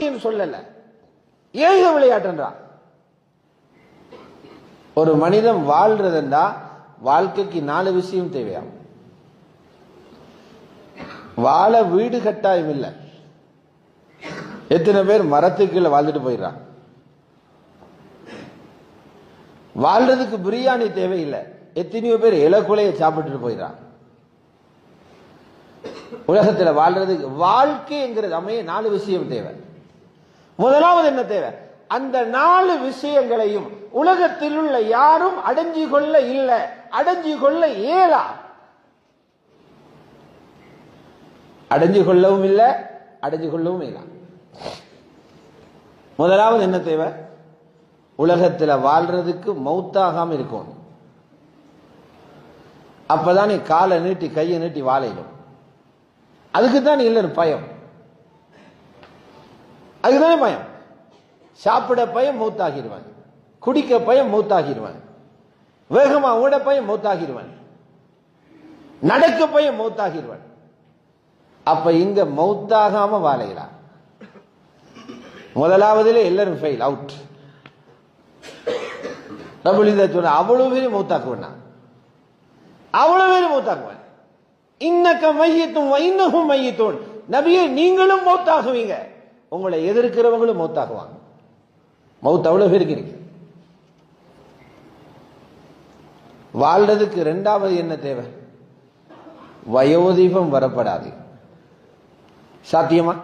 சொல்லல. ஏக விளையாட்டுன்றான் ஒரு மனிதன் வாழ்றதுண்டா வாழ்க்கைக்கு நாலு விஷயம் தேவையாம் வாழ வீடு கட்டாயம் இல்லை. எத்தனை பேர் மரத்துக்கு கீழே வாழ்ந்துட்டு போயிடுறான் வாழ்றதுக்கு பிரியாணி தேவையில்லை. எத்தனையோ பேர் இலக்குலையை சாப்பிட்டுட்டு போயிடுறான் உலகத்துல வாழ்றதுக்கு வாழ்க்கைங்கிறது அமைய நாலு விஷயம் தேவை. முதலாவது என்ன தேவை? அந்த நாலு விஷயங்களையும் உலகத்தில் உள்ள யாரும் அடைஞ்சு கொள்ள இல்லை. அடைஞ்சு கொள்ள இயலா. அடைஞ்சு கொள்ளவும் இல்லை அடைஞ்சு கொள்ளவும் இல்லை முதலாவது என்ன தேவை? உலகத்தில் வாழ்றதுக்கு மௌத்தாகாம இருக்கணும். அப்பதான் நீ காலை நீட்டி கையை நீட்டி வாழையிடும். அதுக்கு தான் இல்லைன்னு பயம். அதுக்குதானே பயம். சாப்பிட பயம் மூத்தாகிடுவான். குடிக்க பயம் மூத்தாகிடுவான். வேகமா ஓட பயம் மூத்தாகிடுவான். நடக்க பயம் மூத்தாகிடுவான். அப்ப இங்க மௌத்தாகாம வாழைகிறான் முதலாவதுல எல்லாரும் ஃபெயில் அவுட் இந்த சொன்ன அவ்வளவு பேரும் மௌத்தாக்குவேன் அவ்வளவு பேரும் மௌத்தாக்குவேன். இன்னக்க மையத்தும் வைன்னகும் மையத்தோன் நபியே நீங்களும் மௌத்தாகுவீங்க. உங்களை எதிர்க்கிறவங்களும் மௌத்தாகுவாங்க. மௌத் அவ்வளவு பேருக்கு இருக்கு. வாழ்றதுக்கு ரெண்டாவது என்ன தேவை? வயோதீபம் வரப்படாது. சாத்தியமா?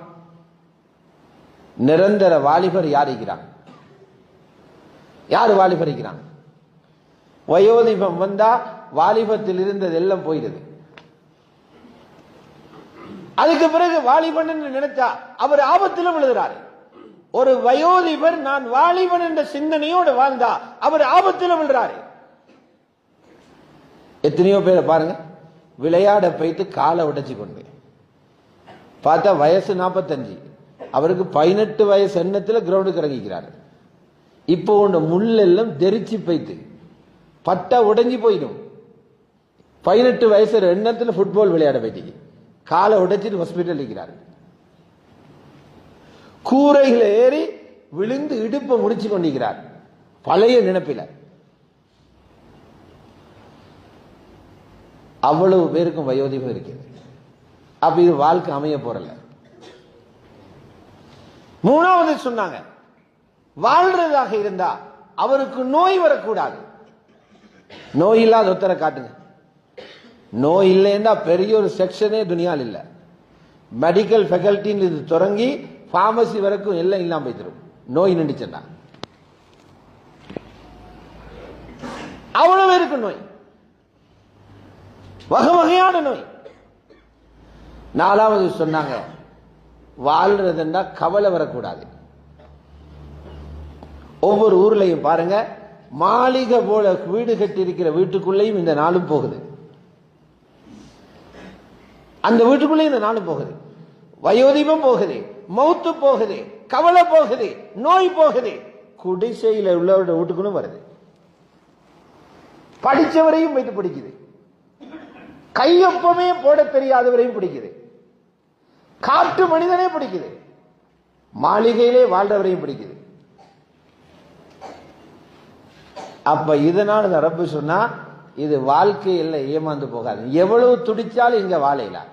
நிரந்தர வாலிபர் யார் இருக்கிறான் யார் வாலிபர் இருக்கிறான் வயோதீபம் வந்தா வாலிபத்தில் இருந்தது எல்லாம் போயிடுது. அதுக்கு பிறகு வாலிபன் என்று நினைச்சா அவர் ஆபத்திலும் விழுகிறார். ஒரு வயோதிபர் நான் வாலிபன் என்ற சிந்தனையோடு வாழ்ந்தா அவர் ஆபத்திலும் விழுறாரு எத்தனையோ பேரை பாருங்க விளையாட போயிட்டு காலை உடைச்சு கொண்டு பார்த்தா வயசு நாற்பத்தஞ்சு அவருக்கு பதினெட்டு வயசு எண்ணத்தில் கிரவுண்டுக்கு இறங்கிக்கிறாரு. இப்போ உண்ட முள்ளெல்லாம் தெரிச்சு போய்த்து பட்டா உடைஞ்சி போயிடும். பதினெட்டு வயசு எண்ணத்தில் ஃபுட்பால் விளையாட போயிட்டீங்க. காலை உடைச்சிட்டு ஹாஸ்பிட்டல் இருக்கிறார்கள். கூரையில ஏறி விழுந்து இடுப்பை முடிச்சு கொண்டிருக்கிறார். பழைய நினைப்பில. அவ்வளவு பேருக்கும் வயோதிகம் இருக்குது அப்ப இது வாழ்க்கை அமைய போறல. மூணாவது சொன்னாங்க வாழ்றதாக இருந்தா அவருக்கு நோய் வரக்கூடாது. நோய் இல்லாத ஒத்தரை காட்டுங்க. நோய் இல்லைன்னா பெரிய ஒரு செக்ஷனே துணியால் இல்லை. மெடிக்கல் ஃபெக்கல்ட்டின்னு இது தொடங்கி ஃபார்மசி வரைக்கும் எல்லாம் இல்லாம போய்த்திரும் நோய் நின்றுச்சுன்னா அவ்வளவு இருக்கு நோய். வகை வகையான நோய். நாலாவது சொன்னாங்க வாழ்றதுன்னா கவலை வரக்கூடாது. ஒவ்வொரு ஊர்லையும் பாருங்க மாளிகை போல வீடு கட்டி இருக்கிற வீட்டுக்குள்ளேயும் இந்த நாளும் போகுது. அந்த வீட்டுக்குள்ளே இந்த நாடு போகுது. வயோதிபம் போகுது மௌத்து போகுது கவலை போகுது நோய் போகுது. குடிசையில் உள்ளவரோட வீட்டுக்குள்ளும் வருது. படிச்சவரையும் போயிட்டு பிடிக்குது. கையொப்பமே போட தெரியாதவரையும் பிடிக்குது. காட்டு மனிதனே பிடிக்குது. மாளிகையிலே வாழ்றவரையும் பிடிக்குது. அப்ப இதனால ரப்பு சொன்னா இது வாழ்க்கை இல்லை ஏமாந்து போகாது. எவ்வளவு துடிச்சாலும் இங்க வாழையிலாம்